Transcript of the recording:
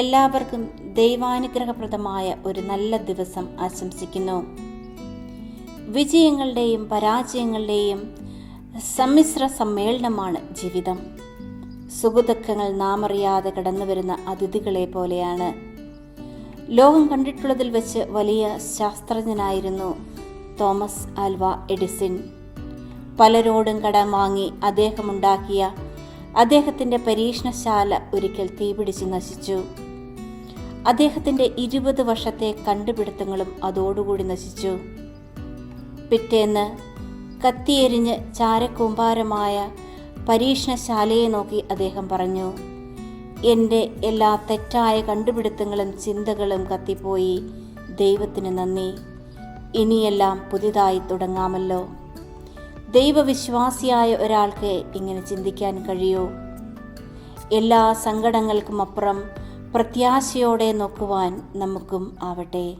എല്ലാവർക്കും ദൈവാനുഗ്രഹപ്രദമായ ഒരു നല്ല ദിവസം ആശംസിക്കുന്നു. വിജയങ്ങളുടെയും പരാജയങ്ങളുടെയും സമ്മിശ്ര സമ്മേളനമാണ് ജീവിതം. സുഖദുഃഖങ്ങൾ നാം അറിയാതെ കടന്നു വരുന്ന അതിഥികളെ പോലെയാണ്. ലോകം കണ്ടിട്ടുള്ളതിൽ വെച്ച് വലിയ ശാസ്ത്രജ്ഞനായിരുന്നു തോമസ് ആൽവ എഡിസിൻ പലരോടും കടം വാങ്ങി അദ്ദേഹമുണ്ടാക്കിയ അദ്ദേഹത്തിന്റെ പരീക്ഷണശാല ഒരിക്കൽ തീപിടിച്ച് നശിച്ചു. അദ്ദേഹത്തിന്റെ ഇരുപത് വർഷത്തെ കണ്ടുപിടുത്തങ്ങളും അതോടുകൂടി നശിച്ചു. പിറ്റേന്ന് കത്തിയെരിഞ്ഞ് ചാരക്കൂമ്പാരമായ പരീക്ഷണശാലയെ നോക്കി അദ്ദേഹം പറഞ്ഞു എന്റെ എല്ലാ തെറ്റായ കണ്ടുപിടുത്തങ്ങളും ചിന്തകളും കത്തിപ്പോയി. ദൈവത്തിന് നന്ദി. ഇനിയെല്ലാം പുതിയതായി തുടങ്ങാമല്ലോ. ദൈവവിശ്വാസിയായ ഒരാൾക്ക് ഇങ്ങനെ ചിന്തിക്കാൻ കഴിയൂ. എല്ലാ സങ്കടങ്ങൾക്കും അപ്പുറം പ്രത്യാശയോടെ നോക്കുവാൻ നമുക്കും ആവട്ടെ.